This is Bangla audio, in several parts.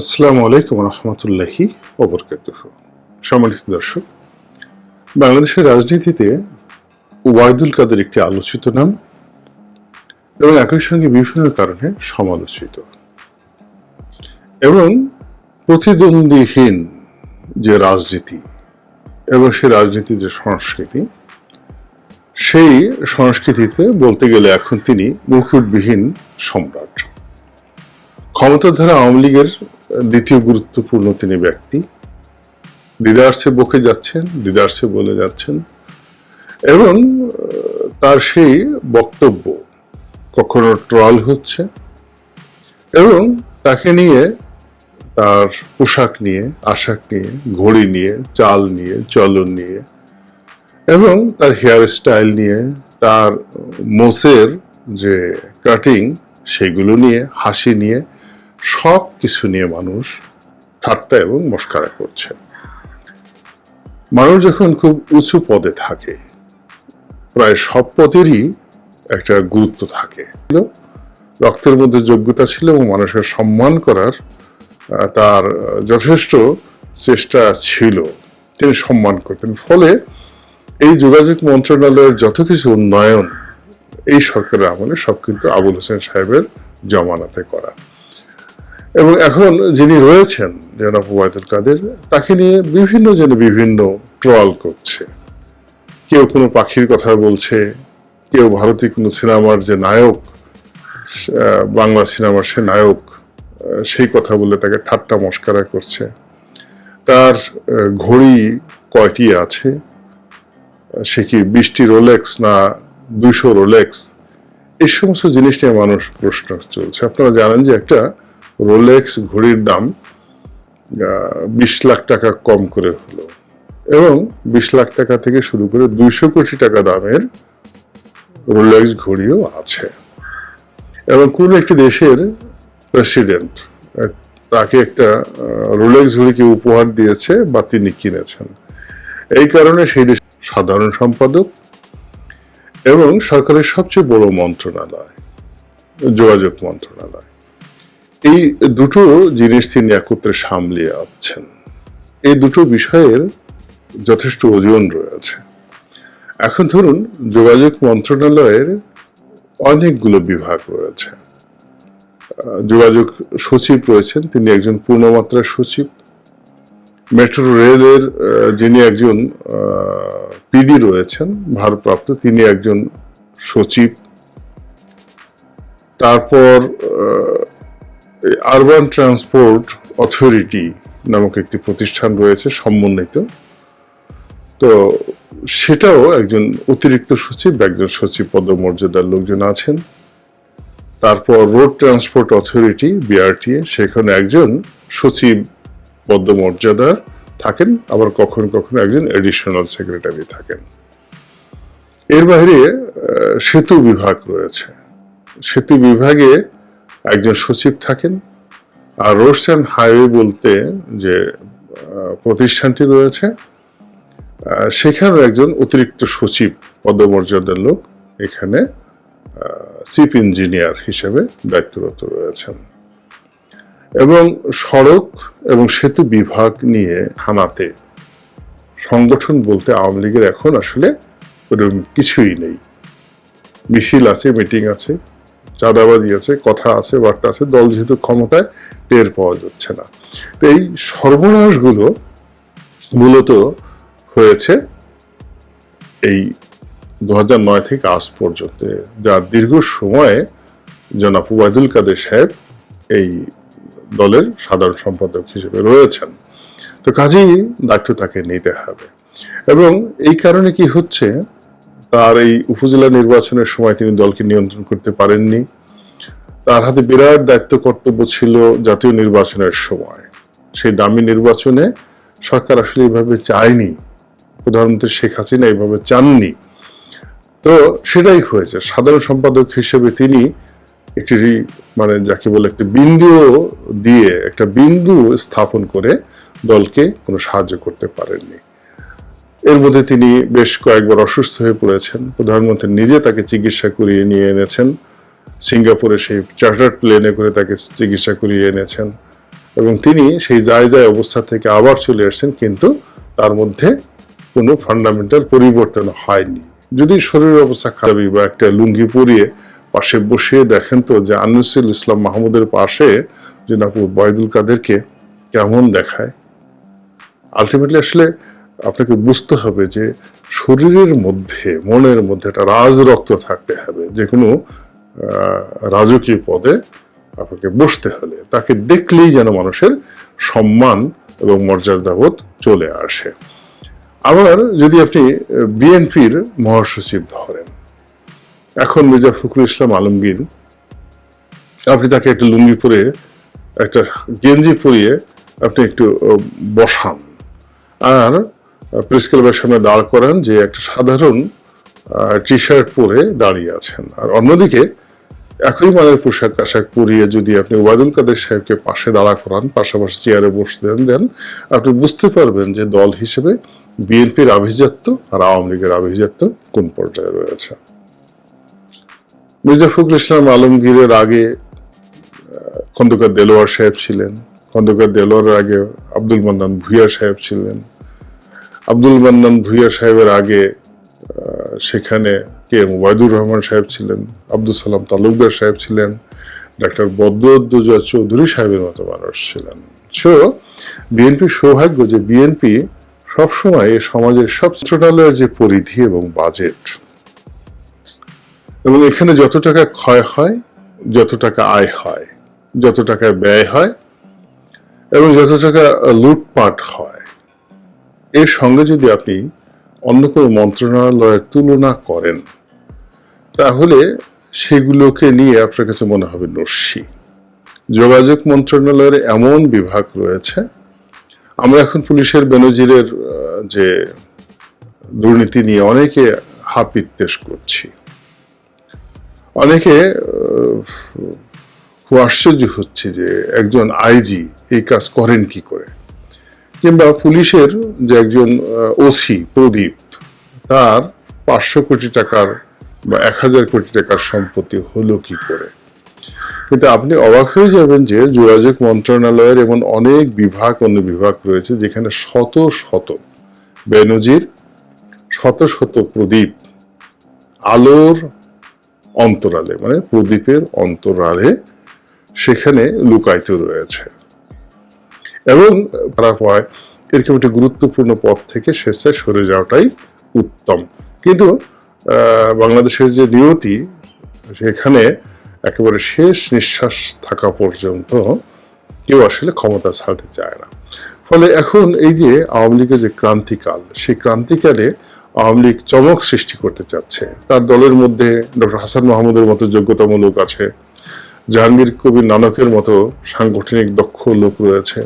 আসসালামু আলাইকুম রহমতুল্লাহি ওবরকাতুহ। সম্মানিত দর্শক, বাংলাদেশের রাজনীতিতে ওয়াইদুল কাদের একটি আলোচিত নাম এবং একই সঙ্গে বিভিন্ন কারণে সমালোচিত। এবং প্রতিদ্বন্দ্বীহীন যে রাজনীতি এবং সেই রাজনীতির যে সংস্কৃতি, সেই সংস্কৃতিতে বলতে গেলে এখন তিনি মুকুটবিহীন সম্রাট। ক্ষমতাধারা আওয়ামী লীগের দ্বিতীয় গুরুত্বপূর্ণ তিনি ব্যক্তি। দিদার্সে বকে যাচ্ছেন দিদার্সে বলে যাচ্ছেন। এবং তার সেই বক্তব্য কখনো ট্রল হচ্ছে। এবং তাকে নিয়ে তার পোশাক নিয়ে, আশাক নিয়ে, ঘড়ি নিয়ে, চাল নিয়ে, চলন নিয়ে এবং তার হেয়ার স্টাইল নিয়ে, তার মোসের যে কাটিং, সেগুলো নিয়ে, হাসি নিয়ে সব কিছু নিয়ে মানুষ ঠাট্টা এবং মস্কারা করছে। মানুষ যখন খুব উঁচু পদে থাকে, প্রায় সব পদেরই একটা গুরুত্ব থাকে। রক্তের মধ্যে যোগ্যতা ছিল এবং মানুষের সম্মান করার তার যথেষ্ট চেষ্টা ছিল। তিনি সম্মান করতেন। ফলে এই যোগাযোগ মন্ত্রণালয়ের যত কিছু উন্নয়ন, এই সরকারের আমলে সব কিন্তু আবুল হোসেন সাহেবের জমানাতে করা। এবং এখন যিনি রয়েছেন জনাব ওয়াইদুল কাদের, তাকে নিয়ে বিভিন্ন জন বিভিন্ন ট্রল করছে। কেউ কোনো পাখির কথা বলছে, কেউ ভারতীয় কোনো সিনেমার যে নায়ক বাংলা সিনেমার সে নায়ক সেই কথা বলে তাকে ঠাট্টা মস্কারা করছে। তার ঘড়ি কয়টি আছে? সে কি বিশটি রোলেক্স না দুইশো রোলেক্স? এই সমস্ত জিনিস নিয়ে মানুষ প্রশ্ন চলছে। আপনারা জানেন যে একটা রোলেক্স ঘড়ির দাম বিশ লাখ টাকা কম করে হলো এবং বিশ লাখ টাকা থেকে শুরু করে দুইশো কোটি টাকা দামের রোলেক্স ঘড়িও আছে। এবং কোন একটি দেশের প্রেসিডেন্ট তাকে একটা রোলেক্স ঘড়িকে উপহার দিয়েছে বা তিনি কিনেছেন? এই কারণে সেই দেশ সাধারণ সম্পাদক এবং সরকারের সবচেয়ে বড় মন্ত্রণালয়, যোগাযোগ মন্ত্রণালয়। এই দুটো জিনিস তিনি একত্রে সামলিয়ে আছেন এই দুটো বিষয়ের যথেষ্ট ওজন রয়েছে। এখন ধরুন, যোগাযোগ মন্ত্রণালয়ের অনেকগুলো বিভাগ রয়েছে। যোগাযোগ সচিব রয়েছেন, তিনি একজন পূর্ণমাত্রার সচিব। মেট্রো রেলের যিনি একজন পিডি রয়েছেন, ভারপ্রাপ্ত, তিনি একজন সচিব। তারপর আরবান ট্রান্সপোর্ট অথরিটি নামক একটি প্রতিষ্ঠান রয়েছে সমন্বিত। তো সেটাও একজন অতিরিক্ত সচিব, একজন সচিব পদমর্যাদার লোকজন আছেন। তারপর রোড ট্রান্সপোর্ট অথরিটি বিআরটিএ সেখানে একজন সচিব পদমর্যাদার থাকেন, আবার কখনো কখনো একজন এডিশনাল সেক্রেটারি থাকেন। এর বাইরে সেতু বিভাগ রয়েছে। সেতু বিভাগে একজন সচিব থাকেন। আর রোডস অ্যান্ড হাইওয়ে বলতে যে প্রতিষ্ঠানটি রয়েছে আহ, সেখানেও একজন অতিরিক্ত সচিব পদমর্যাদার লোক এখানে চিফ ইঞ্জিনিয়ার হিসেবে দায়িত্বরত রয়েছেন। এবং সড়ক এবং সেতু বিভাগ নিয়ে থানাতে সংগঠন বলতে আওয়ামী লীগের এখন আসলে কিছুই নেই। মিছিল আছে মিটিং আছে। চাঁদাবাজি আছে, কথা আছে, বার্তা আছে, দল যেহেতু ক্ষমতায় টের পাওয়া যাচ্ছে না। তো এই সর্বনাশগুলো মূলত হয়েছে এই দু থেকে আজ পর্যন্ত, যার দীর্ঘ সময়ে জনাব ওয়াইদুল কাদের সাহেব এই দলের সাধারণ সম্পাদক হিসেবে রয়েছেন। তো কাজেই দায়িত্ব তাকে নিতে হবে। এবং এই কারণে কি হচ্ছে তার এই উপজেলা নির্বাচনের সময় তিনি দলকে নিয়ন্ত্রণ করতে পারেননি। তার হাতে বিরাট দায়িত্ব কর্তব্য ছিল জাতীয় নির্বাচনের সময়। সেই দামি নির্বাচনে সরকার আসলে এইভাবে চায়নি। প্রধানমন্ত্রী শেখ হাসিনা এইভাবে চাননি। তো সেটাই হয়েছে। সাধারণ সম্পাদক হিসেবে তিনি একটি মানে যাকে বলে একটি বিন্দু দিয়ে, একটা বিন্দু স্থাপন করে দলকে কোনো সাহায্য করতে পারেননি। এর মধ্যে তিনি বেশ কয়েকবার অসুস্থ হয়ে পড়েছেন। প্রধানমন্ত্রী নিজে তাকে চিকিৎসা করিয়ে নিয়ে এনেছেন। সিঙ্গাপুরে সেই চার্টার্ড প্লেনে করে তাকে চিকিৎসা করিয়ে এনেছেন এবং তিনি সেই যায় যায় অবস্থা থেকে আবার চলে আসছেন, কিন্তু তার মধ্যে কোনো ফান্ডামেন্টাল পরিবর্তন হয়নি। যদি শরীরের অবস্থা খারাপ বা একটা লুঙ্গি পরিয়ে পাশে বসিয়ে দেখেন তো যে আনিসুল ইসলাম মাহমুদের পাশে নাকু বয়দুল কাদেরকে কেমন দেখায়। আলটিমেটলি আসলে আপনাকে বুঝতে হবে যে শরীরের মধ্যে, মনের মধ্যে একটা রাজ রক্ত থাকতে হবে। যে কোনো রাজকীয় পদে আপনাকে বসতে হলে, তাকে দেখলেই যেন মানুষের সম্মান এবং মর্যাদাবোধ চলে আসে। আবার যদি আপনি বিএনপির মহাসচিব ধরেন, এখন মির্জা ফখরুল ইসলাম আলমগীর, আপনি তাকে একটা লুঙ্গি পরে, একটা গেঞ্জি পরিয়ে আপনি একটু বসান। আর প্রেস সামনে দাঁড় করান যে একটা সাধারণ টি শার্ট পরে দাঁড়িয়ে আছেন। আর অন্যদিকে একই মানের পোশাক আশাক পরিয়ে যদি আপনি ওয়াদুল কাদের সাহেবকে পাশে দাঁড়া করান, পাশাপাশি চেয়ারে বসতে দেন দেন আপনি বুঝতে পারবেন যে দল হিসেবে বিএনপির আভিজাত্য আর আওয়ামী লীগের আভিজাত্য কোন পর্যায়ে রয়েছে। মির্জা ফখরুল ইসলাম আলমগীরের আগে খন্দকার দেলোয়ার সাহেব ছিলেন, খন্দকার দেলোয়ারের আগে আব্দুল মান্নান ভুইয়া সাহেব ছিলেন আব্দুল মান্নান ভুইয়া সাহেবের আগে সেখানে কে? ওয়াইদুর রহমান সাহেব ছিলেন আব্দুল সালাম তালুকদার সাহেব ছিলেন, ডাক্তার বদরুদ্দোজা চৌধুরী সাহেবের মতো মানুষ ছিলেন। সো বিএনপির সৌভাগ্য যে বিএনপি সবসময় সমাজের সব ছোটালয়ের যে পরিধি এবং বাজেট, এবং এখানে যত টাকা ক্ষয় হয়, যত টাকা আয় হয়, যত টাকা ব্যয় হয়, এবং যত টাকা লুটপাট হয় এর সঙ্গে যদি আপনি অন্য কোনো মন্ত্রণালয়ের তুলনা করেন, তাহলে সেগুলোকে নিয়ে আপনার কাছে মনে হবে নস্যি। যোগাযোগ মন্ত্রণালয়ের এমন বিভাগ রয়েছে। আমরা এখন পুলিশের বেনজিরের যে দুর্নীতি নিয়ে অনেকে হাপিত্তেশ করছি। অনেকে খুব আশ্চর্য হচ্ছে যে একজন আইজি এই কাজ করেন কি করে? কিংবা পুলিশের যে একজন ওসি প্রদীপ, তার পাঁচশো কোটি টাকার বা এক হাজার কোটি টাকার সম্পত্তি হলো কি করে? কিন্তু আপনি অবাক হয়ে যাবেন যে যোগাযোগ মন্ত্রণালয়ের এমন অনেক বিভাগ, অন্য বিভাগ রয়েছে যেখানে শত শত বেনজির, শত শত প্রদীপ আলোর অন্তরালে মানে প্রদীপের অন্তরালে সেখানে লুকায়িত রয়েছে। এবং খারাপ হয় এরকম একটি গুরুত্বপূর্ণ পথ থেকে স্বেচ্ছায় সরে যাওয়াটাই উত্তম। কিন্তু বাংলাদেশের যে নিয়তি সেখানে একেবারে শেষ নিঃশ্বাস থাকা পর্যন্ত কেউ আসলে ক্ষমতা ছাড়তে চায় না। ফলে এখন এই যে আওয়ামী লীগের যে ক্রান্তিকাল, সেই ক্রান্তিকালে আওয়ামী লীগ চমক সৃষ্টি করতে চাচ্ছে। তার দলের মধ্যে ডক্টর হাসান মাহমুদের মতো যোগ্যতম লোক আছে। জাহাঙ্গীর কবির নানকের মতো সাংগঠনিক দক্ষ লোক রয়েছে।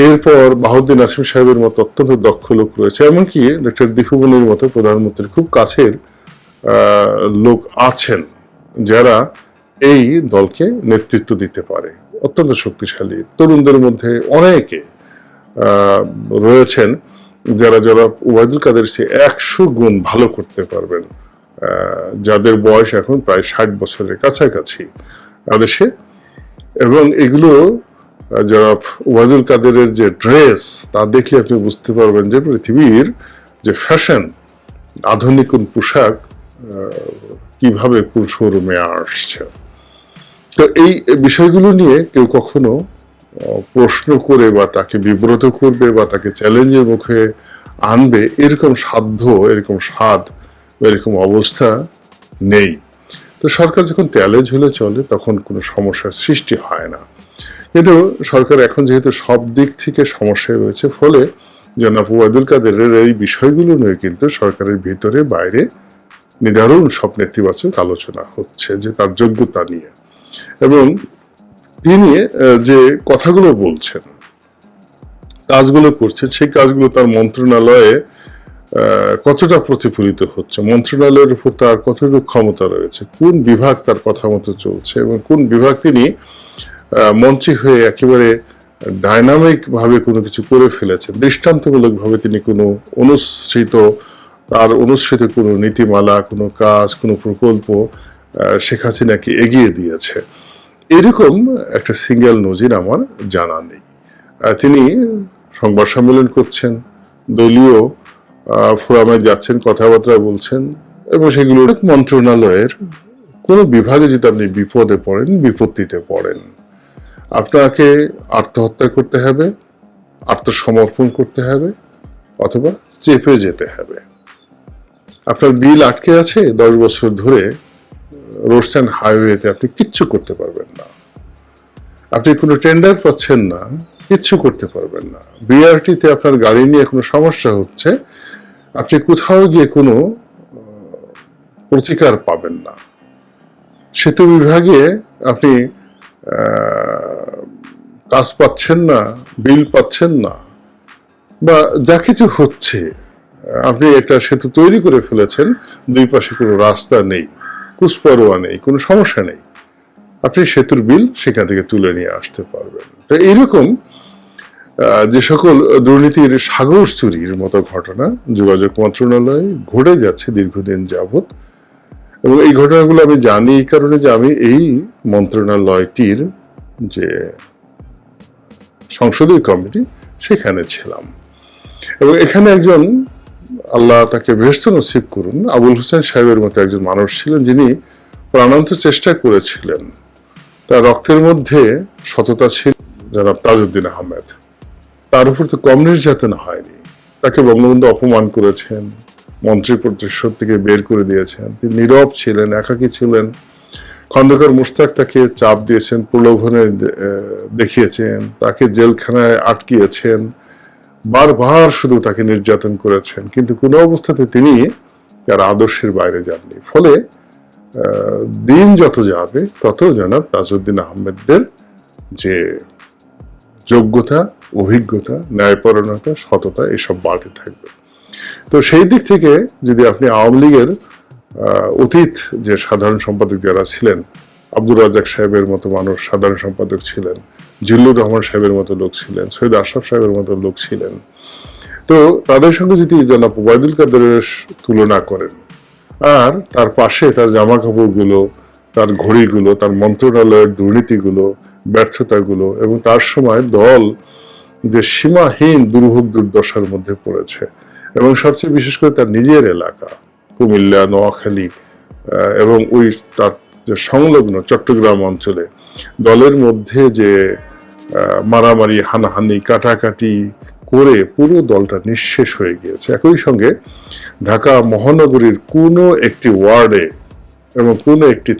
এরপর বাহুদ্দিন নাসিম সাহেবের মতো অত্যন্ত দক্ষ লোক রয়েছে, এমনকি ডক্টর দীপুমনির মতো প্রধানমন্ত্রীর খুব কাছের লোক আছেন, যারা এই দলকে নেতৃত্ব দিতে পারে। অত্যন্ত শক্তিশালী তরুণদের মধ্যে অনেকে রয়েছেন যারা যারা ওবায়দুল কাদের সে একশো গুণ ভালো করতে পারবেন যাদের বয়স এখন প্রায় ষাট বছরের কাছাকাছি দেশে এবং এগুলো যারা ওয়াজুল কাদেরের যে ড্রেস, তা দেখলে আপনি বুঝতে পারবেন যে পৃথিবীর যে ফ্যাশন, আধুনিক কোন পোশাক কীভাবে কোন শোরুমে আসছে। তো এই বিষয়গুলো নিয়ে কেউ কখনো প্রশ্ন করে বা তাকে বিব্রত করবে বা তাকে চ্যালেঞ্জের মুখে আনবে, এরকম সাধ্য, এরকম স্বাদ এরকম অবস্থা নেই। তো সরকার যখন তেলে ঝুলে চলে, তখন কোনো সমস্যার সৃষ্টি হয় না। কিন্তু সরকার এখন যেহেতু সব দিক থেকে সমস্যায় রয়েছে, ফলে জনাব ওয়াদুল কাদেরের এই বিষয়গুলো নিয়ে কিন্তু সরকারের ভিতরে বাইরে নিদারুণ সব নেতিবাচক আলোচনা হচ্ছে যে তার যোগ্যতা নিয়ে। এবং তিনি যে কথাগুলো বলছেন, কাজগুলো করছেন, সেই কাজগুলো তার মন্ত্রণালয়ে কতটা প্রতিফলিত হচ্ছে, মন্ত্রণালয়ের উপর তার কতটুকু ক্ষমতা রয়েছে, কোন বিভাগ তার কথা মতো চলছে, এবং কোন বিভাগ তিনি মন্ত্রী হয়ে একেবারে ডাইনামিক ভাবে কোনো কিছু করে ফেলেছেন দৃষ্টান্তমূলক ভাবে তিনি কোনো অনুসৃত, তার অনুসৃত কোনো নীতিমালা, কোনো কাজ, কোনো প্রকল্প শেখ হাসিনাকে এগিয়ে দিয়েছে। এরকম একটা সিঙ্গেল নজির আমার জানা নেই। তিনি সংবাদ সম্মেলন করছেন, দলীয় ফোরামে যাচ্ছেন, কথাবার্তা বলছেন এবং সেগুলো মন্ত্রণালয়ের কোনো বিভাগে যদি আপনি বিপদে পড়েন, বিপত্তিতে পড়েন। আপনাকে আত্মহত্যা করতে হবে, আত্মসমর্পণ করতে হবে, অথবা চেপে যেতে হবে। আপনার বিল আটকে আছে, দশ বছর ধরে রোডস হাইওয়েতে আপনি কিচ্ছু করতে পারবেন না। আপনি কোনো টেন্ডার পাচ্ছেন না, কিচ্ছু করতে পারবেন না। বিআরটিতে আপনার গাড়ি নিয়ে কোনো সমস্যা হচ্ছে, আপনি কোথাও গিয়ে কোনো প্রতিকার পাবেন না। সেতু বিভাগে আপনি কাজ পাচ্ছেন না, বিল পাচ্ছেন না, বা যা কিছু হচ্ছে, আপনি একটা সেতু তৈরি করে ফেলেছেন, দুই পাশে কোনো রাস্তা নেই কুসপরোয়া নেই, কোনো সমস্যা নেই, আপনি সেতুর বিল সেখান থেকে তুলে নিয়ে আসতে পারবেন। তো এইরকম যে সকল দুর্নীতির সাগর চুরির মতো ঘটনা যোগাযোগ মন্ত্রণালয়ে ঘটে যাচ্ছে দীর্ঘদিন যাবত এবং এই ঘটনাগুলো আমি জানি এই কারণে যে আমি এই মন্ত্রণালয়টির যে সংসদীয় কমিটি সেখানে ছিলাম। এবং এখানে একজন আল্লাহ তাকে বেহস্ত নসিব করুন, আবুল হোসেন সাহেবের মতো একজন মানুষ ছিলেন যিনি প্রাণান্ত চেষ্টা করেছিলেন। তার রক্তের মধ্যে সততা ছিল। জনাব তাজউদ্দিন আহমেদ, তার উপর তো কম নির্যাতন হয়নি। তাকে বঙ্গবন্ধু অপমান করেছেন। মন্ত্রী পরিষদ থেকে বের করে দিয়েছেন। তিনি নীরব ছিলেন, একাকী ছিলেন। খন্দকার মুশতাক তাকে চাপ দিয়েছেন, প্রলোভনে দেখিয়েছেন, তাকে জেলখানায় আটকিয়েছেন, বারবার শুধু তাকে নির্যাতন করেছেন। কিন্তু কোনো অবস্থাতে তিনি তার আদর্শের বাইরে যাননি। ফলে দিন যত যাবে, তত জনাব তাজউদ্দিন আহমেদদের যে যোগ্যতা, অভিজ্ঞতা ন্যায়পরণতা সততা, এসব বাড়তে থাকবে। তো সেই দিক থেকে যদি আপনি আওয়ামী লীগের অতীত যে সাধারণ সম্পাদক যারা ছিলেন, আব্দুর রাজাক সাহেবের মতো মানুষ, সাধারণ সম্পাদক ছিলেন, জিল্লুর রহমান সাহেবের মতো লোক ছিলেন, সৈয়দ আশরাফ সাহেবের মতো লোক ছিলেন, তো তাদের সঙ্গে যদি জনাব ওবায়দুল কাদেরের তুলনা করেন, আর তার পাশে তার জামা কাপড়গুলো তার ঘড়িগুলো, তার মন্ত্রণালয়ের দুর্নীতিগুলো, ব্যর্থতাগুলো এবং তার সময় দল যে সীমাহীন দুর্ভোগ দুর্দশার মধ্যে পড়েছে এবং সবচেয়ে বিশেষ করে তার নিজের এলাকা, কুমিল্লা, নোয়াখালী এবং ওই তার যে সংলগ্ন চট্টগ্রাম অঞ্চলে দলের মধ্যে যে মারামারি, হানাহানি, কাটাকাটি করে পুরো দলটা নিঃশেষ হয়ে গিয়েছে। একই সঙ্গে ঢাকা মহানগরীর কোনো একটি ওয়ার্ডে এবং কোনো একটি